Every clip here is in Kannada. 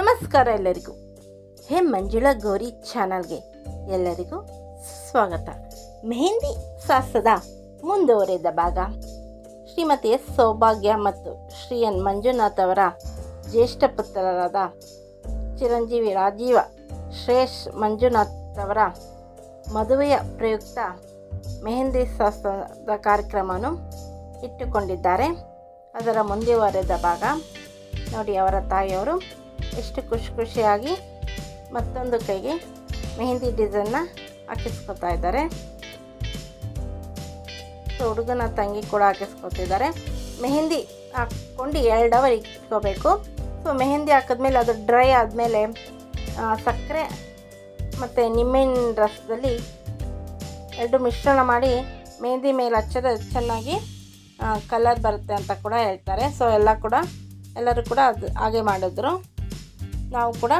ನಮಸ್ಕಾರ ಎಲ್ಲರಿಗೂ ಹೇ ಮಂಜುಳಾ ಗೌರಿ ಚಾನಲ್ಗೆ ಎಲ್ಲರಿಗೂ ಸ್ವಾಗತ. ಮೆಹಂದಿ ಶಾಸ್ತ್ರದ ಮುಂದುವರೆದ ಭಾಗ. ಶ್ರೀಮತಿ ಎಸ್ ಸೌಭಾಗ್ಯ ಮತ್ತು ಶ್ರೀ ಎನ್ ಮಂಜುನಾಥ್ ಅವರ ಜ್ಯೇಷ್ಠ ಪುತ್ರರಾದ ಚಿರಂಜೀವಿ ರಾಜೀವ ಶ್ರೇಷ್ ಮಂಜುನಾಥ್ ಅವರ ಮದುವೆಯ ಪ್ರಯುಕ್ತ ಮೆಹಂದಿ ಶಾಸ್ತ್ರದ ಕಾರ್ಯಕ್ರಮವನ್ನು ಇಟ್ಟುಕೊಂಡಿದ್ದಾರೆ. ಅದರ ಮುಂದುವರೆದ ಭಾಗ. ನೋಡಿ ಅವರ ತಾಯಿಯವರು. ಎಷ್ಟು ಖುಷಿ ಖುಷಿಯಾಗಿ ಮತ್ತೊಂದು ಕೈಗೆ ಮೆಹಂದಿ ಡಿಸೈನ್ನ ಹಾಕಿಸ್ಕೊತಾ ಇದ್ದಾರೆ. ಸೊ, ಹುಡುಗನ ತಂಗಿ ಕೂಡ ಹಾಕಿಸ್ಕೊತಿದ್ದಾರೆ. ಮೆಹಂದಿ ಹಾಕ್ಕೊಂಡು ಎರಡು ಅವರ್ ಇಟ್ಕೋಬೇಕು. ಸೊ, ಮೆಹಂದಿ ಹಾಕಿದ್ಮೇಲೆ ಅದು ಡ್ರೈ ಆದಮೇಲೆ ಸಕ್ಕರೆ ಮತ್ತು ನಿಂಬೆಹಣ್ಣು ರಸದಲ್ಲಿ ಎರಡು ಮಿಶ್ರಣ ಮಾಡಿ ಮೆಹಂದಿ ಮೇಲೆ ಹಚ್ಚಿದ್ರೆ ಚೆನ್ನಾಗಿ ಕಲರ್ ಬರುತ್ತೆ ಅಂತ ಕೂಡ ಹೇಳ್ತಾರೆ. ಸೊ ಎಲ್ಲ ಕೂಡ, ಎಲ್ಲರೂ ಕೂಡ ಅದು ಹಾಗೆ ಮಾಡಿದ್ರು. ನಾವು ಕೂಡ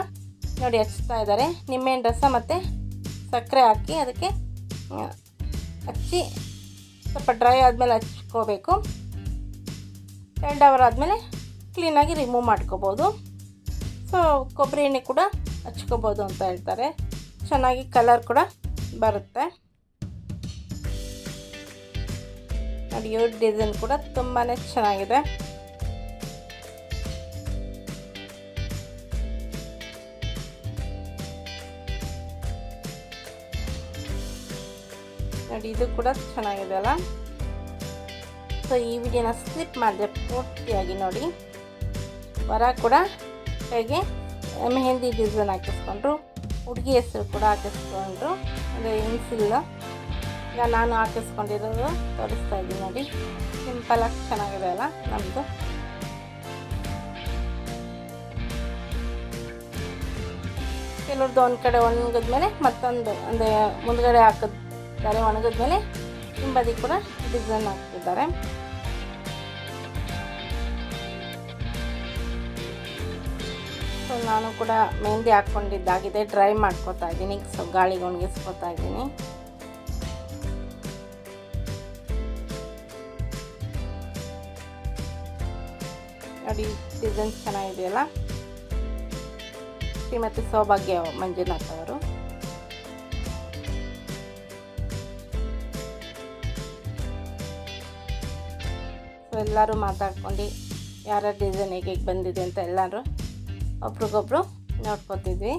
ನೋಡಿ ಹಚ್ತಾ ಇದ್ದಾರೆ. ನಿಂಬೆಹಣ್ಣು ರಸ ಮತ್ತು ಸಕ್ಕರೆ ಹಾಕಿ ಅದಕ್ಕೆ ಹಚ್ಚಿ ಸ್ವಲ್ಪ ಡ್ರೈ ಆದಮೇಲೆ ಹಚ್ಕೋಬೇಕು. ಎರಡು ಅವರ್ ಆದಮೇಲೆ ಕ್ಲೀನಾಗಿ ರಿಮೂವ್ ಮಾಡ್ಕೋಬೋದು. ಸೊ ಕೊಬ್ಬರಿ ಎಣ್ಣೆ ಕೂಡ ಹಚ್ಕೋಬೋದು ಅಂತ ಹೇಳ್ತಾರೆ. ಚೆನ್ನಾಗಿ ಕಲರ್ ಕೂಡ ಬರುತ್ತೆ. ನೋಡಿ ಡಿಸೈನ್ ಕೂಡ ತುಂಬಾ ಚೆನ್ನಾಗಿದೆ. ನೋಡಿ, ಇದು ಕೂಡ ಚೆನ್ನಾಗಿದೆ ಅಲ್ಲ? ಸೊ ಈ ವಿಡಿಯೋನ ಸ್ಲಿಪ್ ಮಾಡಿದೆ ಪೂರ್ತಿಯಾಗಿ ನೋಡಿ. ವರ ಕೂಡ ಹೇಗೆ ಮೆಹಂದಿ ಡಿಸೈನ್ ಹಾಕಿಸ್ಕೊಂಡ್ರು ಹುಡುಗಿ ಹೆಸರು ಕೂಡ ಹಾಕಿಸ್ಕೊಂಡ್ರು. ಅಂದರೆ ಇನ್ಸಿಲ್ಲ ಈಗ ನಾನು ಹಾಕಿಸ್ಕೊಂಡಿರೋದು ತೋರಿಸ್ತಾ ಇದ್ದೀನಿ ನೋಡಿ. ಸಿಂಪಲಾಗಿ ಚೆನ್ನಾಗಿದೆ ಅಲ್ಲ ನಮ್ಮದು ಕೆಲವ್ರದ್ದು ಒಂದು ಕಡೆ ಒಣಗಿದ್ಮೇಲೆ ಮತ್ತೊಂದು, ಅಂದರೆ ಮುಂದ್ಗಡೆ ಹಾಕಿದ್ದಾರೆ ಒಣಗಿದ್ಮೇಲೆ ಹಿಂಬದಿ ಕೂಡ ಡಿಸೈನ್ ಹಾಕ್ತಿದ್ದಾರೆ. ಸೊ ನಾನು ಕೂಡ ಮೆಹಂದಿ ಹಾಕ್ಕೊಂಡಿದ್ದಾಗಿದೆ ಡ್ರೈ ಮಾಡ್ಕೋತಾ ಇದ್ದೀನಿ, ಸೊ ಗಾಳಿಗೆ ಒಣಗಿಸ್ಕೊತಾ ಇದ್ದೀನಿ. ನೋಡಿ ಡಿಸೈನ್ಸ್ ಚೆನ್ನಾಗಿದೆಯಲ್ಲ? ಶ್ರೀಮತಿ ಸೌಭಾಗ್ಯ ಮಂಜುನಾಥ್ ಅವರು. ಎಲ್ಲರೂ ಮಾತಾಡ್ಕೊಂಡು ಯಾರ್ಯಾರ ಡಿಸೈನ್ ಹೇಗೆ ಹೇಗೆ ಬಂದಿದೆ ಅಂತ ಎಲ್ಲರೂ ಒಬ್ರಿಗೊಬ್ರು ನೋಡ್ಕೊತಿದ್ವಿ.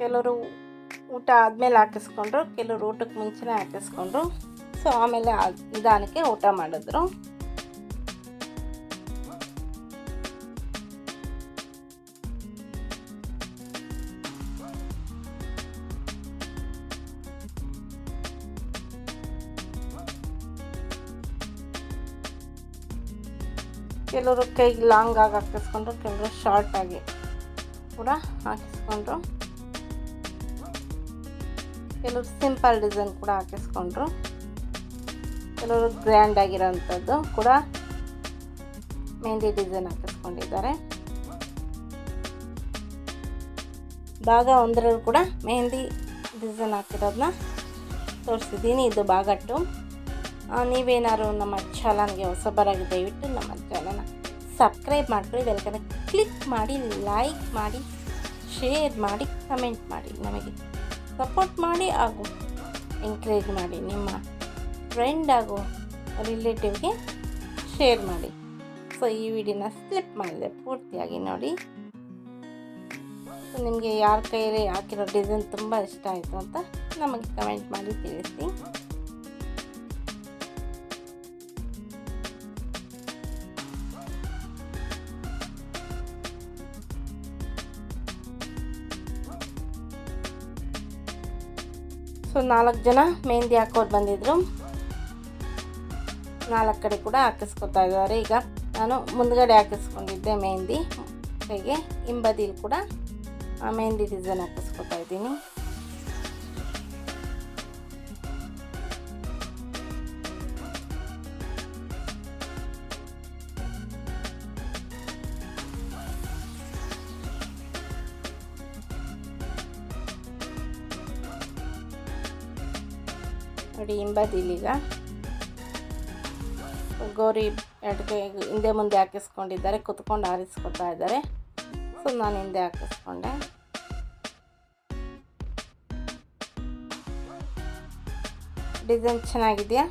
ಕೆಲವರು ಊಟ ಆದಮೇಲೆ ಹಾಕಿಸ್ಕೊಂಡ್ರು, ಕೆಲವರು ಊಟಕ್ಕೆ ಮುಂಚೆನೇ ಹಾಕಿಸ್ಕೊಂಡ್ರು. ಸೊ ಆಮೇಲೆ ನಿಧಾನಕ್ಕೆ ಊಟ ಮಾಡಿದ್ರು. ಕೆಲವರು ಕೈಗೆ ಲಾಂಗ್ ಆಗಿ ಹಾಕಿಸ್ಕೊಂಡ್ರು ಕೆಲವರು ಶಾರ್ಟ್ ಆಗಿ ಕೂಡ ಹಾಕಿಸ್ಕೊಂಡ್ರು. ಕೆಲವರು ಸಿಂಪಲ್ ಡಿಸೈನ್ ಕೂಡ ಹಾಕಿಸ್ಕೊಂಡ್ರು. ಕೆಲವರು ಗ್ರ್ಯಾಂಡ್ ಆಗಿರೋಂಥದ್ದು ಕೂಡ ಮೆಹಂದಿ ಡಿಸೈನ್ ಹಾಕಿಸ್ಕೊಂಡಿದ್ದಾರೆ. ಭಾಗ ಒಂದರಲ್ಲೂ ಕೂಡ ಮೆಹಂದಿ ಡಿಸೈನ್ ಹಾಕಿರೋದನ್ನ ತೋರಿಸಿದ್ದೀನಿ. ಇದು ಭಾಗ ಟು ನೀವೇನಾದ್ರು ನಮ್ಮ ಚಾನಲ್ಗೆ ಹೊಸಬರಾಗಿ ದಯವಿಟ್ಟು ನಮ್ಮ ಚಾನಲ್ನ ಸಬ್ಸ್ಕ್ರೈಬ್ ಮಾಡ್ಕೊಳ್ಳಿ ಬೆಲ್ಕನ್ನ ಕ್ಲಿಕ್ ಮಾಡಿ, ಲೈಕ್ ಮಾಡಿ, ಶೇರ್ ಮಾಡಿ, ಕಮೆಂಟ್ ಮಾಡಿ. ನಮಗೆ ಸಪೋರ್ಟ್ ಮಾಡಿ ಹಾಗೂ ಎನ್ಕರೇಜ್ ಮಾಡಿ, ನಿಮ್ಮ ಫ್ರೆಂಡ್ ಹಾಗೂ ರಿಲೇಟಿವ್ಗೆ ಶೇರ್ ಮಾಡಿ. ಸೊ ಈ ವಿಡಿಯೋನ ಸ್ಲಿಪ್ ಮಾಡಿದೆ ಪೂರ್ತಿಯಾಗಿ ನೋಡಿ. ಸೊ ನಿಮಗೆ ಯಾರ ಕೈಯಲ್ಲಿ ಹಾಕಿರೋ ಡಿಸೈನ್ ತುಂಬ ಇಷ್ಟ ಆಯಿತು ಅಂತ ನಮಗೆ ಕಮೆಂಟ್ ಮಾಡಿ ತಿಳಿಸಿ. ಸೊ ನಾಲ್ಕು ಜನ ಮೆಹಂದಿ ಹಾಕೋರು ಬಂದಿದ್ರು. ನಾಲ್ಕು ಕಡೆ ಕೂಡ ಹಾಕಿಸ್ಕೊತಾ ಇದ್ದಾರೆ. ಈಗ ನಾನು ಮುಂದ್ಗಡೆ ಹಾಕಿಸ್ಕೊಂಡಿದ್ದೆ ಮೆಹಂದಿ ಕೈಗೆ ಹಿಂಬದಿಲಿ ಕೂಡ ಮೆಹಂದಿ ಡಿಸೈನ್ ಹಾಕಿಸ್ಕೊತಾ ಇದ್ದೀನಿ. ನೋಡಿ ಹಿಂಬದಿಲೀಗ ಗೌರಿ ಎಡ್ಗೆ ಹಿಂದೆ ಮುಂದೆ ಹಾಕಿಸ್ಕೊಂಡಿದ್ದಾರೆ, ಕುತ್ಕೊಂಡು ಆರಿಸ್ಕೊತಾ ಇದ್ದಾರೆ. ಸೊ, ನಾನು ಹಿಂದೆ ಹಾಕಿಸ್ಕೊಂಡೆ. ಡಿಸೈನ್ ಚೆನ್ನಾಗಿದೆಯಾ?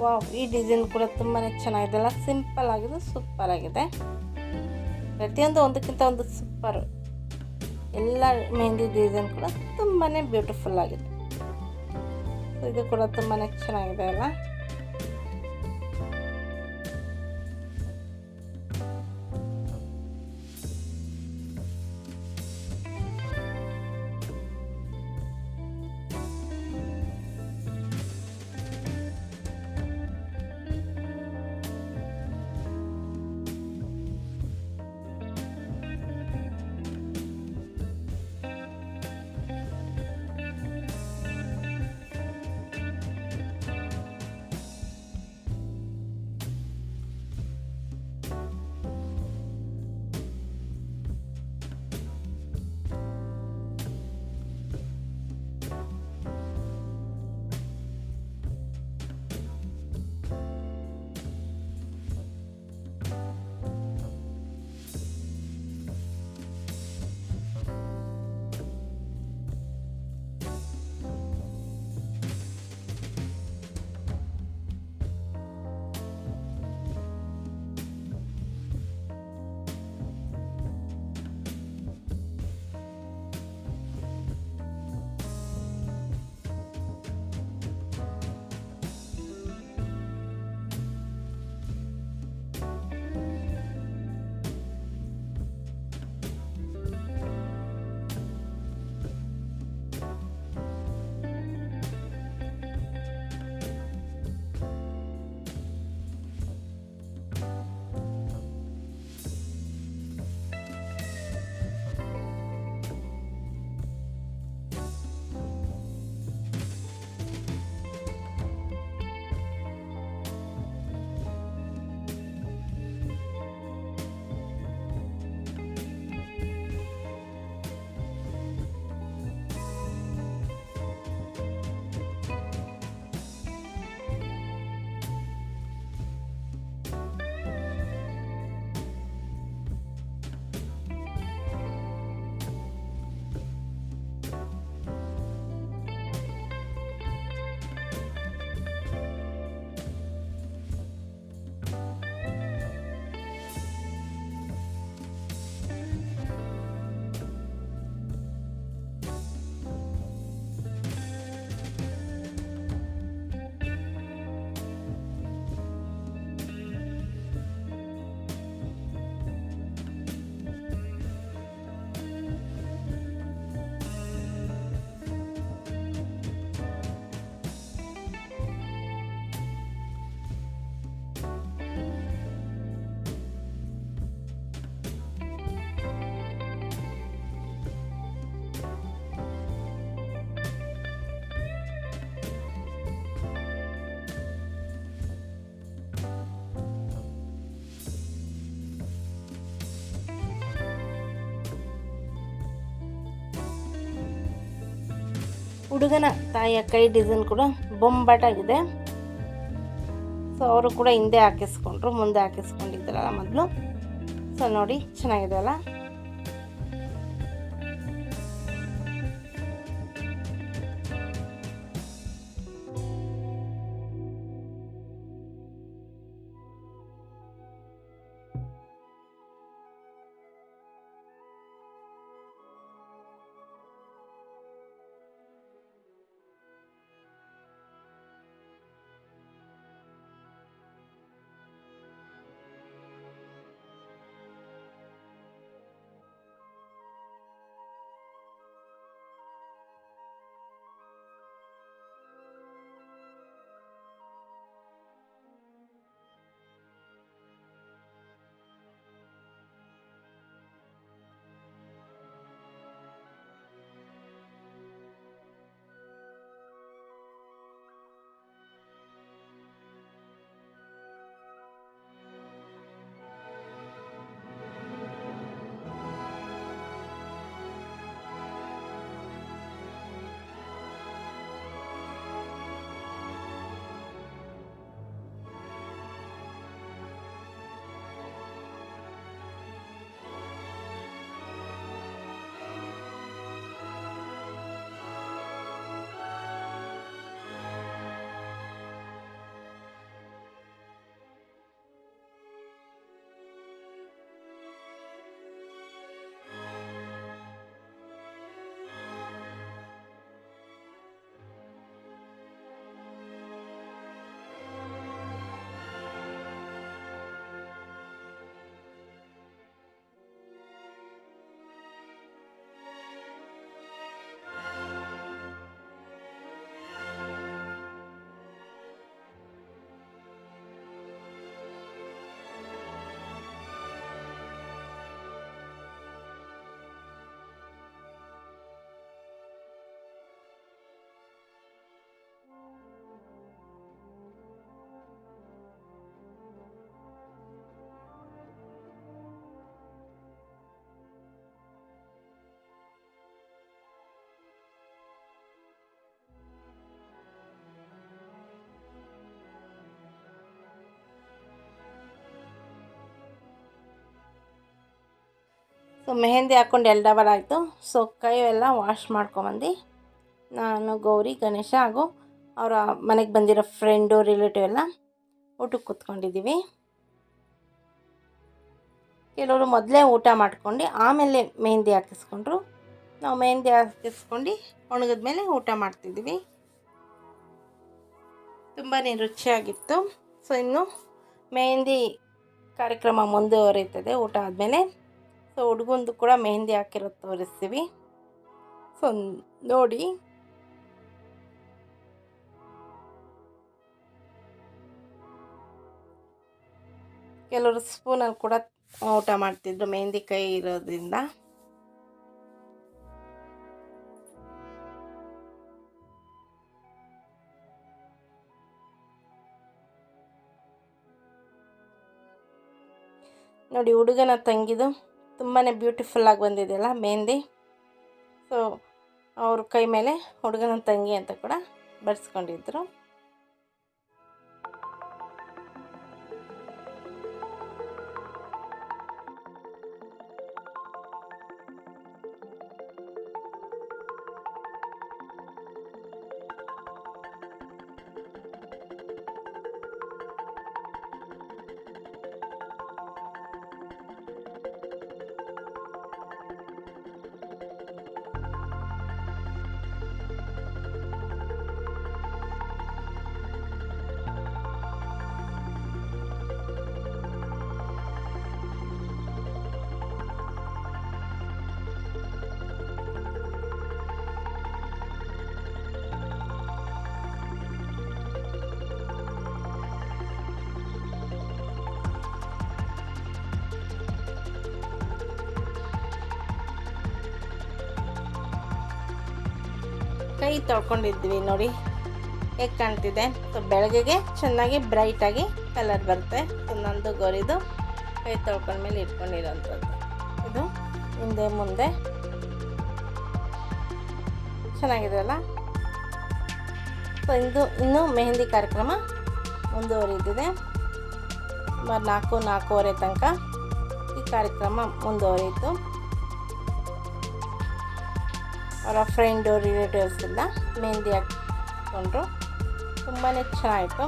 ವಾವ್, ಈ ಡಿಸೈನ್ ಕೂಡ ತುಂಬಾ ಚೆನ್ನಾಗಿದೆ. ಅಲ್ಲ ಸಿಂಪಲ್ ಆಗಿದೆ, ಸೂಪರ್ ಆಗಿದೆ. ಪ್ರತಿಯೊಂದು ಒಂದಕ್ಕಿಂತ ಒಂದು ಸೂಪರ್. ಎಲ್ಲ ಮೆಹಂದಿ ಡಿಸೈನ್ ಕೂಡ ತುಂಬಾ ಬ್ಯೂಟಿಫುಲ್ ಆಗಿದೆ. ಇದು ಕೂಡ ತುಂಬಾ ಚೆನ್ನಾಗಿದೆ ಅಲ್ಲ? ಹುಡುಗನ ತಾಯಿಯ ಕೈ ಡಿಸೈನ್ ಕೂಡ ಬೊಂಬಾಟಾಗಿದೆ. ಸೊ ಅವರು ಕೂಡ ಹಿಂದೆ ಹಾಕಿಸ್ಕೊಂಡ್ರು, ಮುಂದೆ ಹಾಕಿಸ್ಕೊಂಡಿದ್ದಾರಲ್ಲ ಮೊದಲು. ಸೊ ನೋಡಿ, ಚೆನ್ನಾಗಿದೆ ಅಲ್ಲ? ಸೊ ಮೆಹಂದಿ ಹಾಕ್ಕೊಂಡು ಎರಡು ಅವರ್ ಆಯಿತು. ಸೊ ಕೈ ಎಲ್ಲ ವಾಶ್ ಮಾಡ್ಕೊಂಬಂದು. ನಾನು ಗೌರಿ, ಗಣೇಶ ಹಾಗೂ ಅವರ ಮನೆಗೆ ಬಂದಿರೋ ಫ್ರೆಂಡು ರಿಲೇಟಿವ್ ಎಲ್ಲ ಊಟಕ್ಕೆ ಕೂತ್ಕೊಂಡಿದ್ದೀವಿ ಕೆಲವರು ಮೊದಲೇ ಊಟ ಮಾಡ್ಕೊಂಡು ಆಮೇಲೆ ಮೆಹಂದಿ ಹಾಕಿಸ್ಕೊಂಡ್ರು. ನಾವು ಮೆಹಂದಿ ಹಾಕಿಸ್ಕೊಂಡು ಒಣಗಿದ ಮೇಲೆ ಊಟ ಮಾಡ್ತಿದ್ದೀವಿ ತುಂಬಾ ರುಚಿಯಾಗಿತ್ತು. ಸೊ ಇನ್ನು ಮೆಹಂದಿ ಕಾರ್ಯಕ್ರಮ ಮುಂದುವರಿತದೆ ಊಟ ಆದಮೇಲೆ. ಸೊ ಹುಡುಗಂದು ಕೂಡ ಮೆಹಂದಿ ಹಾಕಿರೋದು ತೋರಿಸ್ತೀವಿ. ಸೊ ನೋಡಿ. ಕೆಲವರು ಸ್ಪೂನಲ್ಲಿ ಕೂಡ ಊಟ ಮಾಡ್ತಿದ್ರು ಮೆಹಂದಿ ಕೈ ಇರೋದ್ರಿಂದ. ನೋಡಿ ಹುಡುಗನ ತಂಗಿದು. ತುಂಬಾ ಬ್ಯೂಟಿಫುಲ್ಲಾಗಿ ಬಂದಿದೆಯಲ್ಲ ಮೆಹಂದಿ ಸೊ ಅವ್ರ ಕೈ ಮೇಲೆ ಹುಡುಗನ ತಂಗಿ ಅಂತ ಕೂಡ ಬರ್ಸ್ಕೊಂಡಿದ್ರು. ಕೈ ತೊಳ್ಕೊಂಡಿದ್ವಿ ನೋಡಿ. ಹೇಗೆ ಕಾಣ್ತಿದೆ? ಸೊ ಬೆಳಗ್ಗೆಗೆ ಚೆನ್ನಾಗಿ ಬ್ರೈಟಾಗಿ ಕಲರ್ ಬರುತ್ತೆ. ಸೊ, ನಂದು ಗೋರಿದು ಕೈ ತೊಳ್ಕೊಂಡ್ಮೇಲೆ ಇಟ್ಕೊಂಡಿರೋಂಥದ್ದು. ಇದು ಹಿಂದೆ ಮುಂದೆ ಚೆನ್ನಾಗಿದೆ ಅಲ್ಲ? ಸೊ, ಇಂದು ಇನ್ನೂ ಮೆಹಂದಿ ಕಾರ್ಯಕ್ರಮ ಮುಂದುವರಿದಿದೆ. ಸುಮಾರು ನಾಲ್ಕು, ನಾಲ್ಕೂವರೆ ತನಕ ಈ ಕಾರ್ಯಕ್ರಮ ಮುಂದುವರಿಯಿತು. ಅವರ ಫ್ರೆಂಡು ರಿಲೇಟಿವ್ಸ್ ಎಲ್ಲ ಮೆಹಂದಿ ಹಾಕ್ಕೊಂಡ್ರು ತುಂಬಾ ಚೆನ್ನಾಯಿತು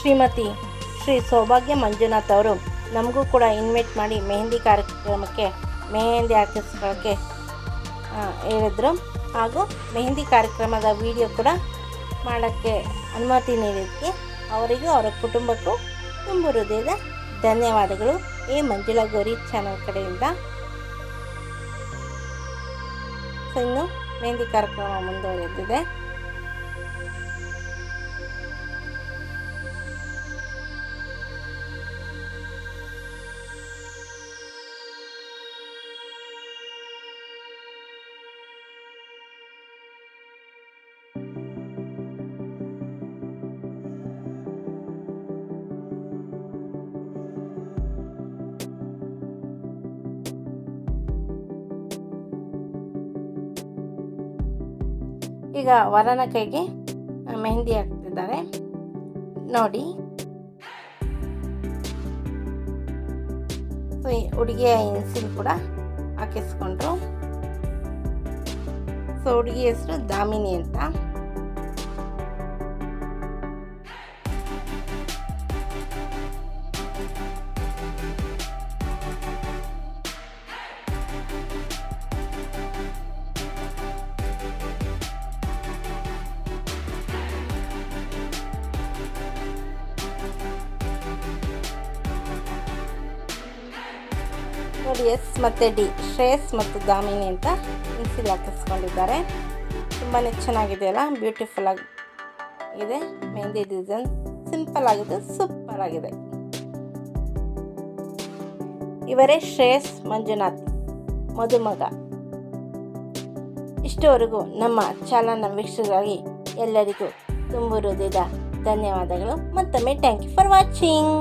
ಶ್ರೀಮತಿ ಶ್ರೀ ಸೌಭಾಗ್ಯ ಮಂಜುನಾಥ್ ಅವರು ನಮಗೂ ಕೂಡ ಇನ್ವೈಟ್ ಮಾಡಿ ಮೆಹಂದಿ ಕಾರ್ಯಕ್ರಮಕ್ಕೆ, ಮೆಹಂದಿ ಹಾಕಿಸ್ಕೊಳ್ಳೋಕ್ಕೆ ಹೇಳಿದ್ರು. ಹಾಗೂ ಮೆಹಂದಿ ಕಾರ್ಯಕ್ರಮದ ವಿಡಿಯೋ ಕೂಡ ಮಾಡೋಕ್ಕೆ ಅನುಮತಿ ನೀಡಿದ್ದಕ್ಕೆ ಅವರಿಗೂ, ಅವರ ಕುಟುಂಬಕ್ಕೂ ತುಂಬ ಹೃದಯದ ಧನ್ಯವಾದಗಳು. ಈ ಮಂಜುಳಾ ಗೌರಿ ಚಾನಲ್ ಕಡೆಯಿಂದ. ಸೊ ಇನ್ನು ಮೆಹಂದಿ ಕಾರ್ಯಕ್ರಮ ಮುಂದುವರೆದಿದೆ. ಈಗ ವರನ ಕೈಗೆ ಮೆಹಂದಿ ಹಾಕ್ತಿದ್ದಾರೆ. ನೋಡಿ. ಹುಡುಗಿಯ ಇನ್ಸಿಲ್ ಕೂಡ ಹಾಕಿಸ್ಕೊಂಡ್ರು. ಸೊ ಹುಡುಗಿ ಹೆಸರು ದಾಮಿನಿ ಅಂತ. ನೋಡಿ ಎಸ್ ಮತ್ತು ಡಿ, ಶ್ರೇಯಸ್ ಮತ್ತು ದಾಮಿನಿ ಅಂತ ಇನ್ಸಿಲ್ ಹಾಕಿಸ್ಕೊಂಡಿದ್ದಾರೆ. ತುಂಬಾ ಚೆನ್ನಾಗಿದೆಯಲ್ಲ ಬ್ಯೂಟಿಫುಲ್ ಆಗಿ ಇದೆ. ಮೆಹಂದಿ ಡಿಸೈನ್ ಸಿಂಪಲ್ ಆಗಿದೆ ಸೂಪರ್ ಆಗಿದೆ. ಇವರೇ ಶ್ರೇಯಸ್ ಮಂಜುನಾಥ್ ಮಧುಮಗ ಇಷ್ಟವರೆಗೂ ನಮ್ಮ ಚಾನಲ್ನ ವೀಕ್ಷಕರಾಗಿ ಎಲ್ಲರಿಗೂ ತುಂಬ ಧನ್ಯವಾದಗಳು. ಮತ್ತೊಮ್ಮೆ ಥ್ಯಾಂಕ್ ಯು ಫಾರ್ ವಾಚಿಂಗ್